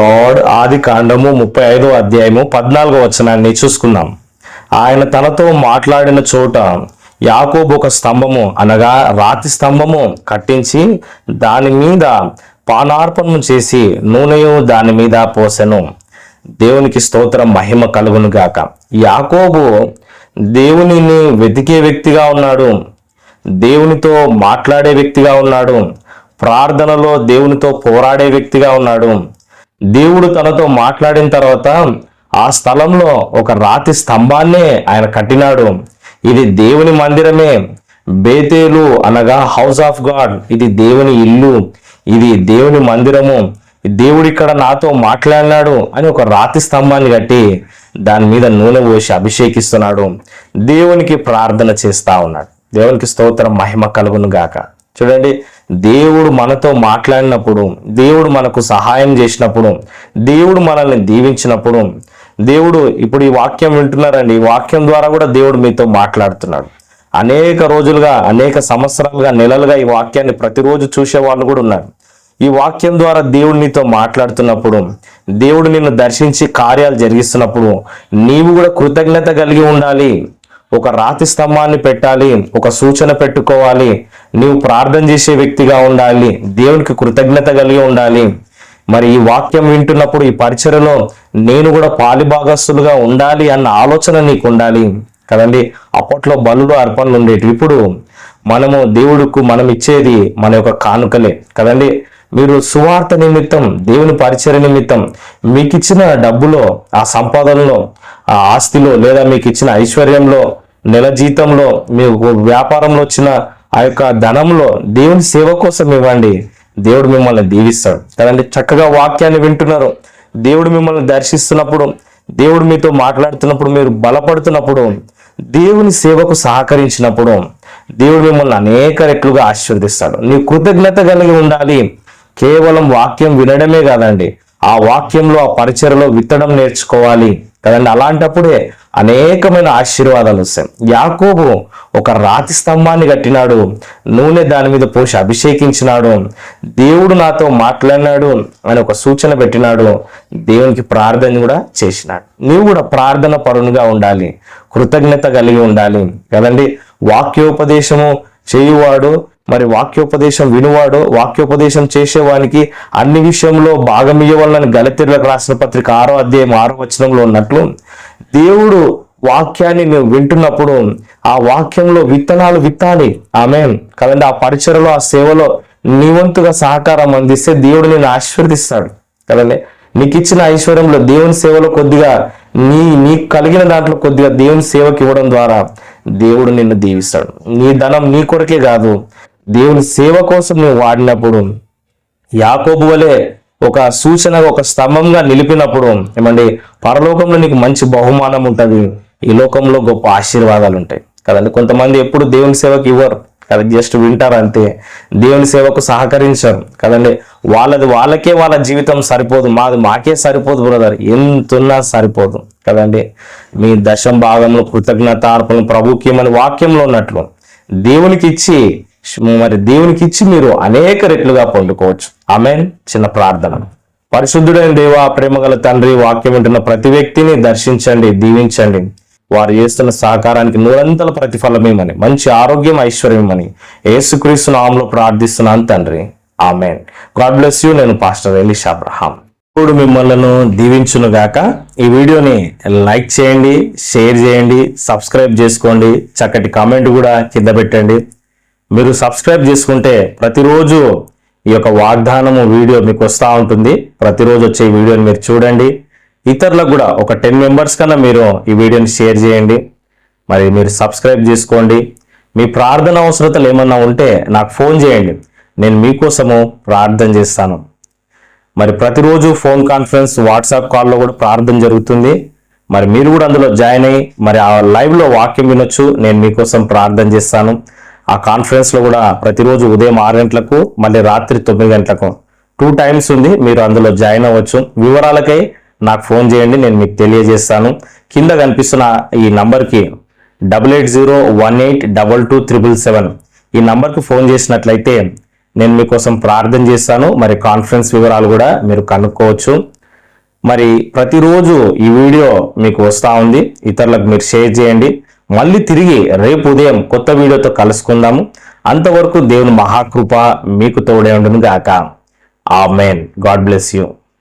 Lord ఆది కాండము ముప్పై ఐదో అధ్యాయము పద్నాలుగో వచనాన్ని చూసుకుందాం. ఆయన తనతో మాట్లాడిన చోట యాకోబు ఒక స్తంభము అనగా రాతి స్తంభము కట్టించి దాని మీద పానార్పణము చేసి నూనెయు దాని మీద పోసెను. దేవునికి స్తోత్రం మహిమ కలుగును గాక. యాకోబు దేవునిని వెతికే వ్యక్తిగా ఉన్నాడు. దేవునితో మాట్లాడే వ్యక్తిగా ఉన్నాడు. ప్రార్థనలో దేవునితో పోరాడే వ్యక్తిగా ఉన్నాడు. దేవుడు తనతో మాట్లాడిన తర్వాత ఆ స్థలంలో ఒక రాతి స్తంభాన్నే ఆయన కట్టినాడు. ఇది దేవుని మందిరమే. బేతేలు అనగా హౌస్ ఆఫ్ గాడ్ ఇది దేవుని ఇల్లు. ఇది దేవుని మందిరము. దేవుడు ఇక్కడ నాతో మాట్లాడినాడు అని ఒక రాతి స్తంభాన్ని కట్టి దాని మీద నూనె పోసి అభిషేకిస్తున్నాడు. దేవునికి ప్రార్థన చేస్తా ఉన్నాడు. దేవునికి స్తోత్రం మహిమ కలుగును గాక చూడండి దేవుడు మనతో మాట్లాడినప్పుడు దేవుడు మనకు సహాయం చేసినప్పుడు దేవుడు మనల్ని దీవించినప్పుడు దేవుడు ఇప్పుడు ఈ వాక్యం వింటున్నారండి. ఈ వాక్యం ద్వారా కూడా దేవుడు మీతో మాట్లాడుతున్నాడు. అనేక రోజులుగా అనేక సంవత్సరాలుగా నెలలుగా ఈ వాక్యాన్ని ప్రతిరోజు చూసే వాళ్ళు కూడా ఉన్నారు. ఈ వాక్యం ద్వారా దేవుడు నీతో మాట్లాడుతున్నప్పుడు దేవుడు నిన్ను దర్శించి కార్యాలు జరిగిస్తున్నప్పుడు నీవు కూడా కృతజ్ఞత కలిగి ఉండాలి. ఒక రాతి స్తంభాన్ని పెట్టాలి ఒక సూచన పెట్టుకోవాలి నీవు ప్రార్థన చేసే వ్యక్తిగా ఉండాలి దేవునికి కృతజ్ఞత కలిగి ఉండాలి. మరి ఈ వాక్యం వింటున్నప్పుడు ఈ పరిచయలో నేను కూడా పాలిభాగస్తులుగా ఉండాలి అన్న ఆలోచన నీకు ఉండాలి కదండి? అప్పట్లో బలులు అర్పణలు ఉండేవి ఇప్పుడు మనము దేవుడుకు మనం ఇచ్చేది మన యొక్క కానుకలే. కదండి? మీరు సువార్త నిమిత్తం దేవుని పరిచయ నిమిత్తం మీకు ఇచ్చిన డబ్బులో ఆ సంపాదనలో ఆ ఆస్తిలో లేదా మీకు ఇచ్చిన ఐశ్వర్యంలో నెల జీతంలో మీకు వ్యాపారంలో వచ్చిన ఆ యొక్క ధనంలో దేవుని సేవ కోసం ఇవ్వండి. దేవుడు మిమ్మల్ని దీవిస్తాడు. కదండి? చక్కగా వాక్యాన్ని వింటున్నారు. దేవుడు మిమ్మల్ని దర్శిస్తున్నప్పుడు దేవుడు మీతో మాట్లాడుతున్నప్పుడు మీరు బలపడుతున్నప్పుడు దేవుని సేవకు సహకరించినప్పుడు దేవుడు మిమ్మల్ని అనేక రెట్లుగా ఆశీర్వదిస్తాడు. నీ కృతజ్ఞత కలిగి ఉండాలి. కేవలం వాక్యం వినడమే కాదండి. ఆ వాక్యంలో ఆ పరిచయలో విత్తడం నేర్చుకోవాలి. కదండి? అలాంటప్పుడే అనేకమైన ఆశీర్వాదాలు వస్తాయి. యాకోబు ఒక రాతి స్తంభాన్ని కట్టినాడు నూనె దాని మీద పోసి అభిషేకించినాడు దేవుడు నాతో మాట్లాడినాడు అని ఒక సూచన పెట్టినాడు దేవునికి ప్రార్థన కూడా చేసినాడు. నీవు కూడా ప్రార్థన పరునుగా ఉండాలి కృతజ్ఞత కలిగి ఉండాలి కదండి? వాక్యోపదేశము చేయువాడు మరి వాక్యోపదేశం వినువాడు వాక్యోపదేశం చేసేవానికి అన్ని విషయంలో భాగం ఇవ్వాలని గలతీర్లకు రాసిన పత్రిక ఆరో అధ్యాయం ఆరో వచనంలో ఉన్నట్లు దేవుడు వాక్యాన్ని నువ్వు వింటున్నప్పుడు ఆ వాక్యంలో విత్తనాలు విత్తాలి. ఆమె కదండి ఆ పరిచయలో ఆ సేవలో నీ వంతుగా సహకారం అందిస్తే దేవుడు నేను ఆశీర్వదిస్తాడు. కదండి నీకు ఇచ్చిన ఐశ్వర్యంలో దేవుని సేవలో కొద్దిగా నీ నీకు కలిగిన దాంట్లో కొద్దిగా దేవుని సేవకి ఇవ్వడం ద్వారా దేవుడు నిన్ను దీవిస్తాడు. నీ ధనం నీ కొరకే కాదు. దేవుని సేవ కోసం నువ్వు వాడినప్పుడు యాకోబు వలె ఒక సూచన ఒక స్తంభంగా నిలిపినప్పుడు ఏమండి పరలోకంలో నీకు మంచి బహుమానం ఉంటుంది. ఈ లోకంలో గొప్ప ఆశీర్వాదాలు ఉంటాయి. కదండి కొంతమంది ఎప్పుడు దేవుని సేవకి ఇవ్వరు. కదా జస్ట్ వింటారు అంతే దేవుని సేవకు సహకరించరు. కదండి? వాళ్ళది వాళ్ళకే వాళ్ళ జీవితం సరిపోదు. మాది మాకే సరిపోదు బ్రదర్. ఎంతున్నా సరిపోదు. కదండి? మీ దశం భాగంలో కృతజ్ఞత అర్పణ ప్రభుకి మన వాక్యంలో ఉన్నట్లు. దేవునికి ఇచ్చి మరి దేవునికి ఇచ్చి మీరు అనేక రెట్లుగా పొందుకోవచ్చు. ఆమెన్. చిన్న ప్రార్థన. పరిశుద్ధుడైన దేవ ప్రేమగల తండ్రి వాక్యం వింటున్న ప్రతి వ్యక్తిని దర్శించండి దీవించండి. వారు చేస్తున్న సహకారానికి నూరంతల ప్రతిఫలమేమని మంచి ఆరోగ్యం ఐశ్వర్యమని ఏసుక్రీస్తు నామంలో ప్రార్థిస్తున్నాను తండ్రి. ఆమెన్. God bless you. నేను పాస్టర్ ఎలిష్ అబ్రహాం. ఇప్పుడు మిమ్మల్ని దీవించును గాక. ఈ వీడియోని లైక్ చేయండి షేర్ చేయండి సబ్స్క్రైబ్ చేసుకోండి. చక్కటి కామెంట్ కూడా కింద పెట్టండి. మీరు సబ్స్క్రైబ్ చేసుకుంటే ప్రతిరోజు ఈ యొక్క వాగ్దానము వీడియో మీకు వస్తూ ఉంటుంది. ప్రతిరోజు వచ్చే ఈ వీడియోని మీరు చూడండి. ఇతరులకు కూడా ఒక టెన్ మెంబర్స్ కన్నా మీరు ఈ వీడియోని షేర్ చేయండి. మరి మీరు సబ్స్క్రైబ్ చేసుకోండి. మీ ప్రార్థన అవసరతలు ఏమన్నా ఉంటే నాకు ఫోన్ చేయండి. నేను మీకోసము ప్రార్థన చేస్తాను. మరి ప్రతిరోజు ఫోన్ కాన్ఫరెన్స్ వాట్సాప్ కాల్లో కూడా ప్రార్థన జరుగుతుంది. మరి మీరు కూడా అందులో జాయిన్ అయ్యి మరి ఆ లైవ్లో వాక్యం వినొచ్చు. నేను మీకోసం ప్రార్థన చేస్తాను. ఆ కాన్ఫరెన్స్లో కూడా ప్రతిరోజు ఉదయం ఆరు గంటలకు మళ్ళీ రాత్రి తొమ్మిది గంటలకు. టూ టైమ్స్ ఉంది మీరు అందులో జాయిన్ అవ్వచ్చు. వివరాలకై నాకు ఫోన్ చేయండి నేను మీకు తెలియజేస్తాను. కింద కనిపిస్తున్న ఈ నంబర్కి double eight zero one eight double two triple seven ఈ నంబర్కి ఫోన్ చేసినట్లయితే నేను మీకోసం ప్రార్థన చేస్తాను. మరి కాన్ఫరెన్స్ వివరాలు కూడా మీరు కనుక్కోవచ్చు. మరి ప్రతిరోజు ఈ వీడియో మీకు వస్తూ ఉంది. ఇతరులకు మీరు షేర్ చేయండి. మళ్ళీ తిరిగి రేపు ఉదయం కొత్త వీడియోతో కలుసుకుందాము. అంతవరకు దేవుని మహాకృప మీకు తోడే ఉండును గాక ఆ మెయిన్ గాడ్ బ్లెస్ యూ.